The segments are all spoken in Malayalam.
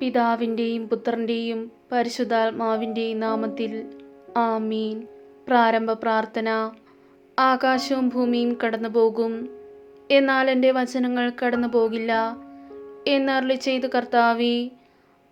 പിതാവിന്റെയും പുത്രന്റെയും പരിശുദ്ധാത്മാവിന്റെയും നാമത്തിൽ ആമീൻ. പ്രാരംഭ പ്രാർത്ഥന. ആകാശവും ഭൂമിയും കടന്നു പോകും എന്നാൽ എന്റെ വചനങ്ങൾ കടന്നു പോകില്ല എന്നറിളി ചെയ്ത് കർത്താവെ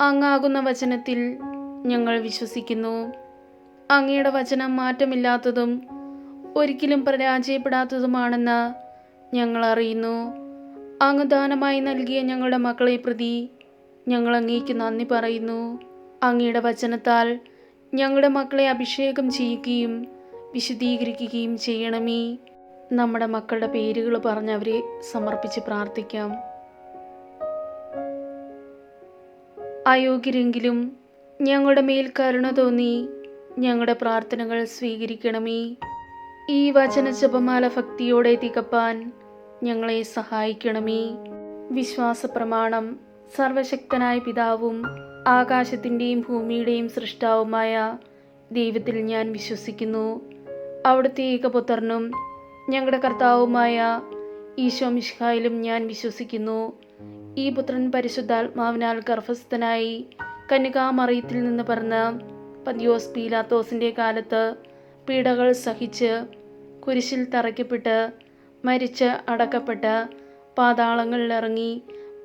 അങ്ങാകുന്ന വചനത്തിൽ ഞങ്ങൾ വിശ്വസിക്കുന്നു. അങ്ങയുടെ വചനം മാറ്റമില്ലാത്തതും ഒരിക്കലും പരാജയപ്പെടാത്തതുമാണെന്ന് ഞങ്ങൾ അറിയുന്നു. അങ്ങ് ദാനമായി നൽകിയ ഞങ്ങളുടെ മക്കളെ പ്രതി ഞങ്ങൾ അങ്ങേക്ക് നന്ദി പറയുന്നു. അങ്ങയുടെ വചനത്താൽ ഞങ്ങളുടെ മക്കളെ അഭിഷേകം ചെയ്യുകയും വിശദീകരിക്കുകയും ചെയ്യണമേ. നമ്മുടെ മക്കളുടെ പേരുകൾ പറഞ്ഞ് അവരെ സമർപ്പിച്ച് പ്രാർത്ഥിക്കാം. അയോഗ്യരെങ്കിലും ഞങ്ങളുടെ മേൽ കരുണ തോന്നി ഞങ്ങളുടെ പ്രാർത്ഥനകൾ സ്വീകരിക്കണമേ. ഈ വചന ജപമാല ഭക്തിയോടെ തികപ്പാൻ ഞങ്ങളെ സഹായിക്കണമേ. വിശ്വാസ പ്രമാണം സർവശക്തനായ പിതാവും ആകാശത്തിന്റെയും ഭൂമിയുടെയും സൃഷ്ടാവുമായ ദൈവത്തിൽ ഞാൻ വിശ്വസിക്കുന്നു. അവിടുത്തെ ഏകപുത്രനും ഞങ്ങളുടെ കർത്താവുമായ ഈശോ മിഷ്ഹായിലും ഞാൻ വിശ്വസിക്കുന്നു. ഈ പുത്രൻ പരിശുദ്ധാത്മാവിനാൽ ഗർഭസ്ഥനായി കന്യകാമറിയത്തിൽ നിന്ന് പറഞ്ഞ പതിയോസ് പീലാത്തോസിന്റെ കാലത്ത് പീഡകൾ സഹിച്ച് കുരിശിൽ തറയ്ക്കപ്പെട്ട് മരിച്ച് അടക്കപ്പെട്ട് പാതാളങ്ങളിൽ ഇറങ്ങി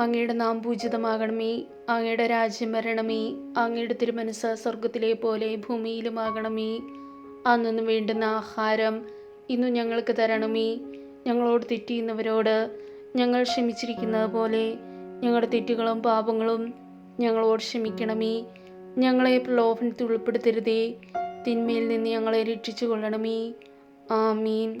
അങ്ങയുടെ നാം പൂജിതമാകണമേ. അങ്ങയുടെ രാജ്യം വരണമേ അങ്ങയുടെ തിരുമനസ് സ്വർഗത്തിലെ പോലെ ഭൂമിയിലുമാകണമേ. അന്നു വേണ്ടുന്ന ആഹാരം ഇന്നു ഞങ്ങൾക്ക് തരണമേ. ഞങ്ങളോട് തെറ്റിയുന്നവരോട് ഞങ്ങൾ ക്ഷമിച്ചിരിക്കുന്നത് പോലെ ഞങ്ങളുടെ തെറ്റുകളും പാപങ്ങളും ഞങ്ങളോട് ക്ഷമിക്കണമേ. ഞങ്ങളെ പ്രലോഭനത്തിൽ ഉൾപ്പെടുത്തരുതേ. തിന്മയിൽ നിന്ന് ഞങ്ങളെ രക്ഷിച്ചു കൊള്ളണമേ ആമീൻ.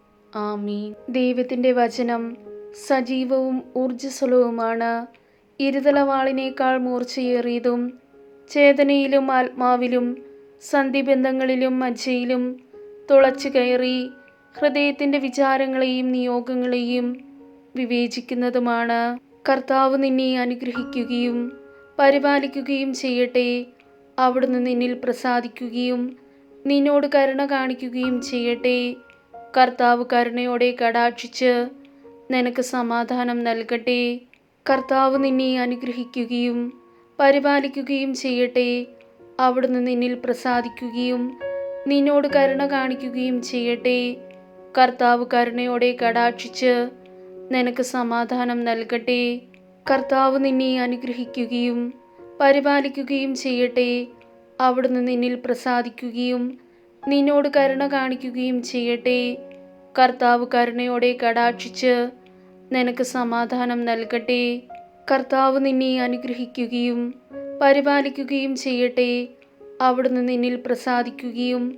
ആമീൻ. ദൈവത്തിന്റെ വചനം സജീവവും ഊർജസ്വലവുമാണ്. ഇരുതലവാളിനേക്കാൾ മൂർച്ചയേറിയതും ചേതനയിലും ആത്മാവിലും സന്ധിബന്ധങ്ങളിലും മജ്ജയിലും തുളച്ചു കയറി ഹൃദയത്തിന്റെ വിചാരങ്ങളെയും നിയോഗങ്ങളെയും വിവേചിക്കുന്നതുമാണ്. കർത്താവ് നിന്നെ അനുഗ്രഹിക്കുകയും പരിപാലിക്കുകയും ചെയ്യട്ടെ. അവിടുന്ന് നിന്നിൽ പ്രസാദിക്കുകയും നിന്നോട് കരുണ കാണിക്കുകയും ചെയ്യട്ടെ. കർത്താവ് കരുണയോടെ കടാക്ഷിച്ച് നിനക്ക് സമാധാനം നൽകട്ടെ. കർത്താവ് നിന്നെ അനുഗ്രഹിക്കുകയും പരിപാലിക്കുകയും ചെയ്യട്ടെ. അവിടുന്ന് നിന്നിൽ പ്രസാദിക്കുകയും നിന്നോട് കരുണ കാണിക്കുകയും ചെയ്യട്ടെ. കർത്താവ് കരുണയോടെ കടാക്ഷിച്ച് നിനക്ക് സമാധാനം നൽകട്ടെ. കർത്താവ് നിന്നെ അനുഗ്രഹിക്കുകയും പരിപാലിക്കുകയും ചെയ്യട്ടെ. അവിടുന്ന് നിന്നിൽ പ്രസാദിക്കുകയും നിന്നോട് കരുണ കാണിക്കുകയും ചെയ്യട്ടെ. കർത്താവ് കരുണയോടെ കടാക്ഷിച്ച് നിനക്ക് സമാധാനം നൽകട്ടെ. കർത്താവ് നിന്നെ അനുഗ്രഹിക്കുകയും പരിപാലിക്കുകയും ചെയ്യട്ടെ. അവിടുന്ന് നിന്നിൽ പ്രസാദിക്കുകയും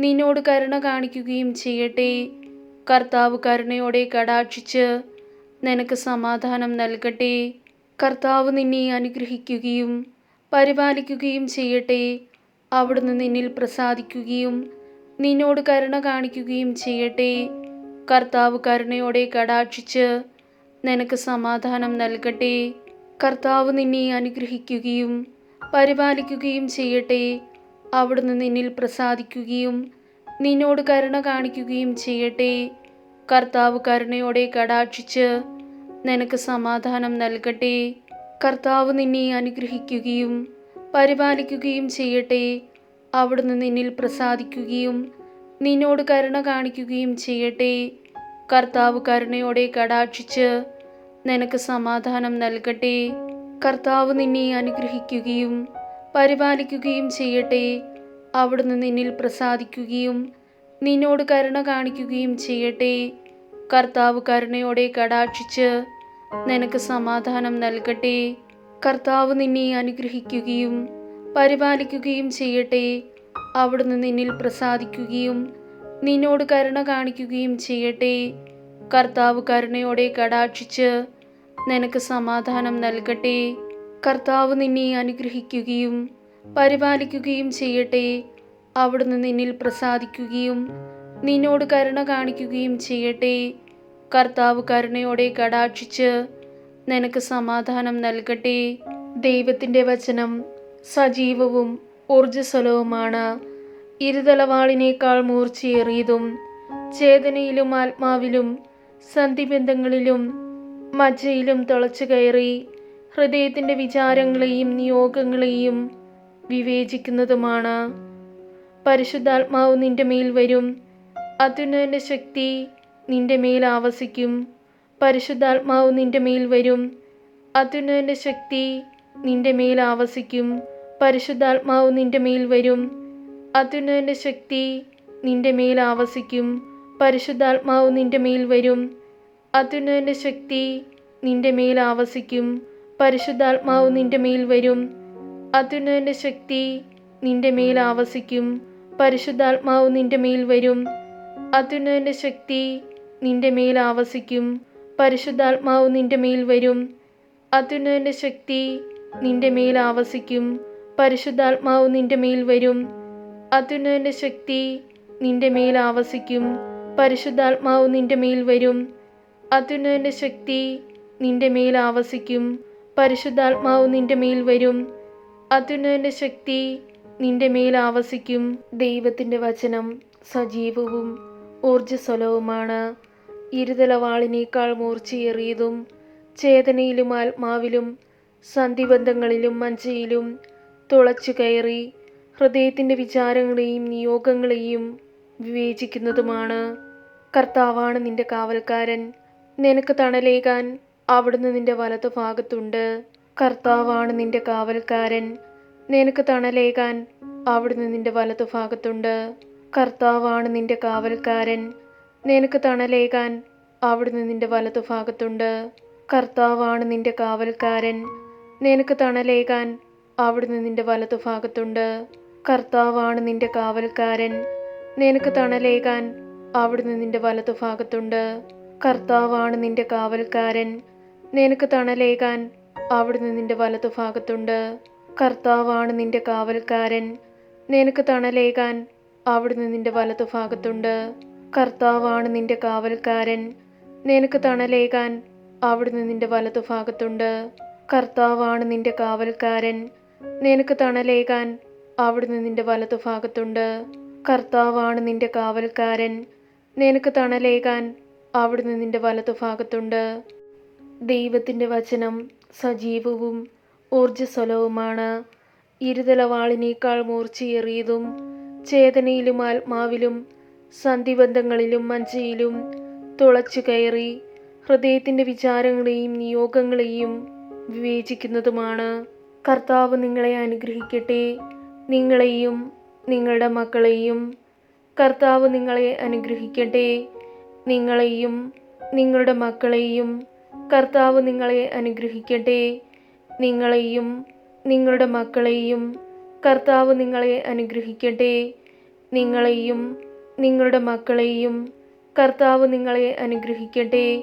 നിന്നോട് കരുണ കാണിക്കുകയും ചെയ്യട്ടെ. കർത്താവ് കരുണയോടെ കടാക്ഷിച്ച് നിനക്ക് സമാധാനം നൽകട്ടെ. കർത്താവ് നിന്നെ അനുഗ്രഹിക്കുകയും പരിപാലിക്കുകയും ചെയ്യട്ടെ. അവിടുന്ന് നിന്നിൽ പ്രസാദിക്കുകയും നിന്നോട് കരുണ കാണിക്കുകയും ചെയ്യട്ടെ. കർത്താവ് കരുണയോടെ കടാക്ഷിച്ച് നിനക്ക് സമാധാനം നൽകട്ടെ. കർത്താവ് നിന്നെ അനുഗ്രഹിക്കുകയും പരിപാലിക്കുകയും ചെയ്യട്ടെ. അവിടുന്ന് നിന്നിൽ പ്രസാദിക്കുകയും നിന്നോട് കരുണ കാണിക്കുകയും ചെയ്യട്ടെ. കർത്താവ് കരുണയോടെ കടാക്ഷിച്ച് നിനക്ക് സമാധാനം നൽകട്ടെ. കർത്താവ് നിന്നെ അനുഗ്രഹിക്കുകയും പരിപാലിക്കുകയും ചെയ്യട്ടെ. അവിടുന്ന് നിന്നിൽ പ്രസാദിക്കുകയും നിന്നോട് കരുണ കാണിക്കുകയും ചെയ്യട്ടെ. കർത്താവ് കരുണയോടെ കടാക്ഷിച്ച് നിനക്ക് സമാധാനം നൽകട്ടെ. കർത്താവ് നിന്നെ അനുഗ്രഹിക്കുകയും പരിപാലിക്കുകയും ചെയ്യട്ടെ. അവിടുന്ന് നിന്നിൽ പ്രസാദിക്കുകയും നിന്നോട് കരുണ കാണിക്കുകയും ചെയ്യട്ടെ. കർത്താവ് കരുണയോടെ കടാക്ഷിച്ച് നിനക്ക് സമാധാനം നൽകട്ടെ. കർത്താവ് നിന്നെ അനുഗ്രഹിക്കുകയും പരിപാലിക്കുകയും ചെയ്യട്ടെ. അവിടുന്ന് നിന്നിൽ പ്രസാദിക്കുകയും നിന്നോട് കരുണ കാണിക്കുകയും ചെയ്യട്ടെ. കർത്താവ് കരുണയോടെ കടാക്ഷിച്ച് നിനക്ക് സമാധാനം നൽകട്ടെ. കർത്താവ് നിന്നെ അനുഗ്രഹിക്കുകയും പരിപാലിക്കുകയും ചെയ്യട്ടെ. അവിടുന്ന് നിന്നിൽ പ്രസാദിക്കുകയും നിന്നോട് കരുണ കാണിക്കുകയും ചെയ്യട്ടെ. കർത്താവ് കരുണയോടെ കടാക്ഷിച്ച് നിനക്ക് സമാധാനം നൽകട്ടെ. ദൈവത്തിന്റെ വചനം സജീവവും ഊർജസ്വലവുമാണ് ഇരുതലവാളിനേക്കാൾ മൂർച്ചയേറിയതും ചേതനയിലും ആത്മാവിലും സന്ധിബന്ധങ്ങളിലും മജ്ജയിലും തുളച്ചു കയറി ഹൃദയത്തിന്റെ വിചാരങ്ങളെയും നിയോഗങ്ങളെയും വിവേചിക്കുന്നതുമാണ്. പരിശുദ്ധാത്മാവ് നിന്റെ മേൽ വരും. അത്യുന്നതന്റെ ശക്തി നിന്റെ മേൽ ആവസിക്കും. പരിശുദ്ധാത്മാവ് നിന്റെ മേൽ വരും. അത്യുന്നതന്റെ ശക്തി നിന്റെ മേൽ ആവസിക്കും. പരിശുദ്ധാത്മാവ് നിന്റെ മേൽ വരും അത്യുന്നതിന്റെ ശക്തി നിന്റെ മേൽ ആവസിക്കും പരിശുദ്ധാത്മാവ് നിന്റെ മേൽ വരും അത്യുന്നതിന്റെ ശക്തി നിന്റെ മേൽ ആവസിക്കും പരിശുദ്ധാത്മാവ് നിന്റെ മേൽ വരും അത്യുന്നതിന്റെ ശക്തി നിന്റെ മേൽ ആവസിക്കും പരിശുദ്ധാത്മാവ് നിന്റെ മേൽ വരും അത്യുന്നതിന്റെ ശക്തി നിന്റെ മേൽ ആവസിക്കും പരിശുദ്ധാത്മാവ് നിന്റെ മേൽ വരും അത്യുന്നതിന്റെ ശക്തി നിന്റെ മേൽ ആവസിക്കും പരിശുദ്ധാത്മാവ് നിന്റെ മേൽ വരും. അത്യുന്നതിന്റെ ശക്തി നിന്റെ മേൽ ആവസിക്കും. പരിശുദ്ധാത്മാവ് നിന്റെ മേൽ വരും. അത്യുന്നതിന്റെ ശക്തി നിന്റെ മേൽ ആവസിക്കും. പരിശുദ്ധാത്മാവ് നിന്റെ മേൽ വരും. അത്യുന്നതിന്റെ ശക്തി നിന്റെ മേൽ ആവസിക്കും. ദൈവത്തിന്റെ വചനം സജീവവും ഊർജസ്വലവുമാണ്. ഇരുതലവാളിനേക്കാൾ മൂർച്ചയേറിയതും ചേതനയിലും ആത്മാവിലും സന്ധിബന്ധങ്ങളിലും മഞ്ചയിലും തുളച്ചു കയറി ഹൃദയത്തിന്റെ വിചാരങ്ങളെയും നിയോഗങ്ങളെയും വിവേചിക്കുന്നതുമാണ്. കർത്താവാണ് നിന്റെ കാവൽക്കാരൻ. നിനക്ക് തണലേകാൻ അവിടുന്ന് നിന്റെ വലതു ഭാഗത്തുണ്ട്. കർത്താവാണ് നിന്റെ കാവൽക്കാരൻ. നിനക്ക് തണലേകാൻ അവിടുന്ന് നിന്റെ വലതു ഭാഗത്തുണ്ട്. കർത്താവാണ് നിന്റെ കാവൽക്കാരൻ. നിനക്ക് തണലേകാൻ അവിടുന്ന് നിന്റെ വലതു ഭാഗത്തുണ്ട്. കർത്താവാണ് നിന്റെ കാവൽക്കാരൻ. നിനക്ക് തണലേകാൻ അവിടുന്ന് നിന്റെ വലതു ഭാഗത്തുണ്ട്. കർത്താവാണ് നിന്റെ കാവൽക്കാരൻ. നിനക്ക് തണലേകാൻ അവിടുന്ന് നിന്റെ വലതു ഭാഗത്തുണ്ട്. കർത്താവാണ് നിന്റെ കാവൽക്കാരൻ. നിനക്ക് തണലേകാൻ അവിടുന്ന് നിന്റെ വലതു ഭാഗത്തുണ്ട്. കർത്താവാണ് നിന്റെ കാവൽക്കാരൻ. നിനക്ക് തണലേകാൻ അവിടുന്ന് നിന്റെ വലതു ഭാഗത്തുണ്ട്. കർത്താവാണ് നിന്റെ കാവൽക്കാരൻ. നിനക്ക് തണലേകാൻ അവിടുന്ന് നിന്റെ വലതു ഭാഗത്തുണ്ട്. കർത്താവാണ് നിന്റെ കാവൽക്കാരൻ. നിനക്ക് തണലേകാൻ അവിടുന്ന് നിന്റെ വലതു ഭാഗത്തുണ്ട്. കർത്താവാണ് നിന്റെ കാവൽക്കാരൻ. നിനക്ക് തണലേകാൻ അവിടുന്ന് നിന്റെ വലതു ഭാഗത്തുണ്ട്. ദൈവത്തിന്റെ വചനം സജീവവും ഊർജസ്വലവുമാണ്. ഇരുതലവാളിനേക്കാൾ മൂർച്ചയേറിയതും ചേതനയിലും ആത്മാവിലും സന്ധിബന്ധങ്ങളിലും മഞ്ചയിലും തുളച്ചു കയറി ഹൃദയത്തിന്റെ വിചാരങ്ങളെയും നിയോഗങ്ങളെയും വിവേചിക്കുന്നതുമാണ്. കർത്താവ് നിങ്ങളെ അനുഗ്രഹിക്കട്ടെ. നിങ്ങളെയും നിങ്ങളുടെ മക്കളെയും കർത്താവ് നിങ്ങളെ അനുഗ്രഹിക്കട്ടെ. നിങ്ങളെയും നിങ്ങളുടെ മക്കളെയും കർത്താവ് നിങ്ങളെ അനുഗ്രഹിക്കട്ടെ. നിങ്ങളെയും നിങ്ങളുടെ മക്കളെയും കർത്താവ് നിങ്ങളെ അനുഗ്രഹിക്കട്ടെ. നിങ്ങളെയും നിങ്ങളുടെ മക്കളെയും കർത്താവ് നിങ്ങളെ അനുഗ്രഹിക്കട്ടെ.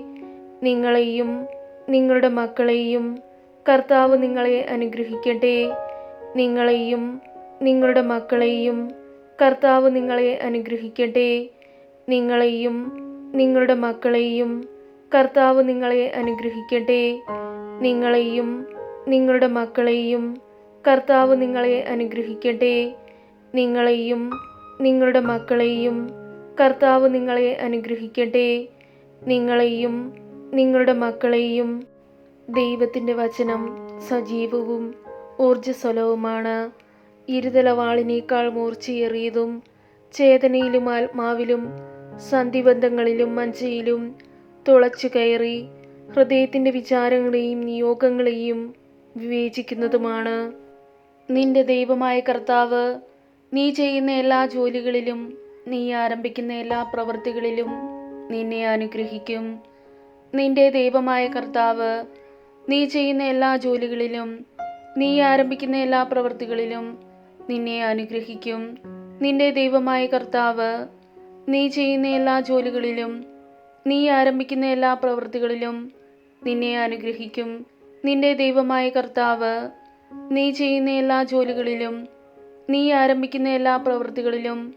നിങ്ങളെയും നിങ്ങളുടെ മക്കളെയും കർത്താവ് നിങ്ങളെ അനുഗ്രഹിക്കട്ടെ. നിങ്ങളെയും നിങ്ങളുടെ മക്കളെയും കർത്താവ് നിങ്ങളെ അനുഗ്രഹിക്കട്ടെ. നിങ്ങളെയും നിങ്ങളുടെ മക്കളെയും കർത്താവ് നിങ്ങളെ അനുഗ്രഹിക്കട്ടെ. നിങ്ങളെയും നിങ്ങളുടെ മക്കളെയും കർത്താവ് നിങ്ങളെ അനുഗ്രഹിക്കട്ടെ. നിങ്ങളെയും നിങ്ങളുടെ മക്കളെയും കർത്താവ് നിങ്ങളെ അനുഗ്രഹിക്കട്ടെ. നിങ്ങളെയും നിങ്ങളുടെ മക്കളെയും ദൈവത്തിന്റെ വചനം സജീവവും ഊർജസ്വലവുമാണ്. ഇരുതലവാളിനേക്കാൾ മൂർച്ചയേറിയതും ചേതനയിലും ആത്മാവിലും സന്ധിബന്ധങ്ങളിലും മഞ്ചയിലും തുളച്ചു കയറി ഹൃദയത്തിന്റെ വിചാരങ്ങളെയും നിയോഗങ്ങളെയും വിവേചിക്കുന്നതുമാണ്. നിന്റെ ദൈവമായ കർത്താവ് നീ ചെയ്യുന്ന എല്ലാ ജോലികളിലും നീ ആരംഭിക്കുന്ന എല്ലാ പ്രവൃത്തികളിലും നിന്നെ അനുഗ്രഹിക്കും. നിന്റെ ദൈവമായ കർത്താവ് നീ ചെയ്യുന്ന എല്ലാ ജോലികളിലും നീ ആരംഭിക്കുന്ന എല്ലാ പ്രവൃത്തികളിലും നിന്നെ അനുഗ്രഹിക്കും. നിന്റെ ദൈവമായ കർത്താവ് നീ ചെയ്യുന്ന എല്ലാ ജോലികളിലും നീ ആരംഭിക്കുന്ന എല്ലാ പ്രവൃത്തികളിലും നിന്നെ അനുഗ്രഹിക്കും. നിന്റെ ദൈവമായ കർത്താവ് നീ ചെയ്യുന്ന എല്ലാ ജോലികളിലും നീ ആരംഭിക്കുന്ന എല്ലാ പ്രവൃത്തികളിലും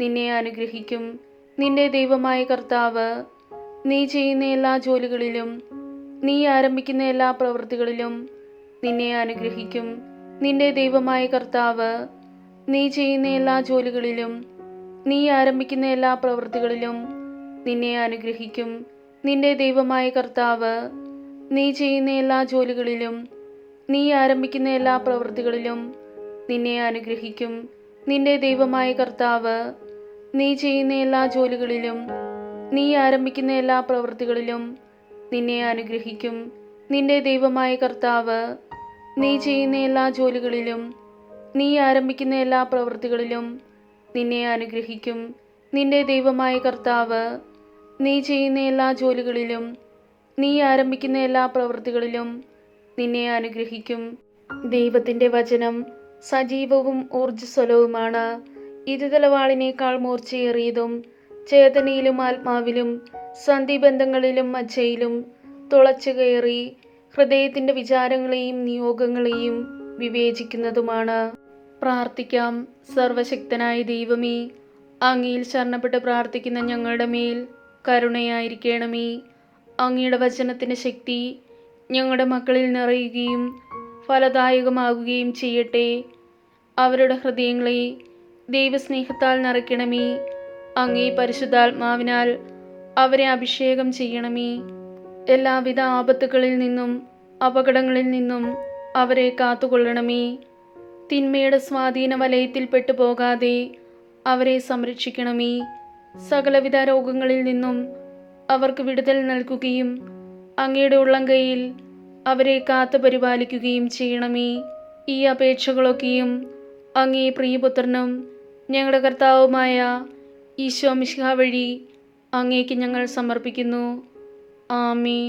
നിന്നെ അനുഗ്രഹിക്കും. നിന്റെ ദൈവമായ കർത്താവ് നീ ചെയ്യുന്ന എല്ലാ ജോലികളിലും നീ ആരംഭിക്കുന്ന എല്ലാ പ്രവൃത്തികളിലും നിന്നെ അനുഗ്രഹിക്കും. നിന്റെ ദൈവമായ കർത്താവ് നീ ചെയ്യുന്ന എല്ലാ ജോലികളിലും നീ ആരംഭിക്കുന്ന എല്ലാ പ്രവൃത്തികളിലും നിന്നെ അനുഗ്രഹിക്കും. നിന്റെ ദൈവമായ കർത്താവ് നീ ചെയ്യുന്ന എല്ലാ ജോലികളിലും നീ ആരംഭിക്കുന്ന എല്ലാ പ്രവൃത്തികളിലും നിന്നെ അനുഗ്രഹിക്കും. നിന്റെ ദൈവമായ കർത്താവ് നീ ചെയ്യുന്ന എല്ലാ ജോലികളിലും നീ ആരംഭിക്കുന്ന എല്ലാ പ്രവൃത്തികളിലും നിന്നെ അനുഗ്രഹിക്കും. നിന്റെ ദൈവമായ കർത്താവ് നീ ചെയ്യുന്ന എല്ലാ ജോലികളിലും നീ ആരംഭിക്കുന്ന എല്ലാ പ്രവൃത്തികളിലും നിന്നെ അനുഗ്രഹിക്കും. നിന്റെ ദൈവമായ കർത്താവ് നീ ചെയ്യുന്ന എല്ലാ ജോലികളിലും നീ ആരംഭിക്കുന്ന എല്ലാ പ്രവൃത്തികളിലും നിന്നെ അനുഗ്രഹിക്കും. ദൈവത്തിന്റെ വചനം സജീവവും ഊർജസ്വലവുമാണ്. ഇരുതലവാളിനേക്കാൾ മൂർച്ചയേറിയതും ചേതനയിലും ആത്മാവിലും സന്ധിബന്ധങ്ങളിലും മജ്ജയിലും തുളച്ചു കയറി ഹൃദയത്തിന്റെ വിചാരങ്ങളെയും നിയോഗങ്ങളെയും വിവേചിക്കുന്നതുമാണ്. പ്രാർത്ഥിക്കാം. സർവശക്തനായ ദൈവമേ അങ്ങയിൽ ശരണപ്പെട്ട് പ്രാർത്ഥിക്കുന്ന ഞങ്ങളുടെ മേൽ കരുണയായിരിക്കണമേ. അങ്ങയുടെ വചനത്തിന്റെ ശക്തി ഞങ്ങളുടെ മക്കളിൽ നിറയുകയും ഫലദായകമാകുകയും ചെയ്യട്ടെ. അവരുടെ ഹൃദയങ്ങളെ ദൈവസ്നേഹത്താൽ നിറയ്ക്കണമേ. അങ്ങേ പരിശുദ്ധാത്മാവിനാൽ അവരെ അഭിഷേകം ചെയ്യണമേ. എല്ലാവിധ ആപത്തുകളിൽ നിന്നും അപകടങ്ങളിൽ നിന്നും അവരെ കാത്തുകൊള്ളണമേ. തിന്മയുടെ സ്വാധീന വലയത്തിൽപ്പെട്ടു പോകാതെ അവരെ സംരക്ഷിക്കണമേ. സകലവിധ രോഗങ്ങളിൽ നിന്നും അവർക്ക് വിടുതൽ നൽകുകയും അങ്ങയുടെ ഉള്ളംകൈയിൽ അവരെ കാത്തു പരിപാലിക്കുകയും ചെയ്യണമേ. ഈ അപേക്ഷകളൊക്കെയും അങ്ങേ പ്രിയപുത്രനും ഞങ്ങളുടെ കർത്താവുമായ ഈശോ മിശിഹ വഴി അങ്ങേക്ക് ഞങ്ങൾ സമർപ്പിക്കുന്നു. ആമീൻ.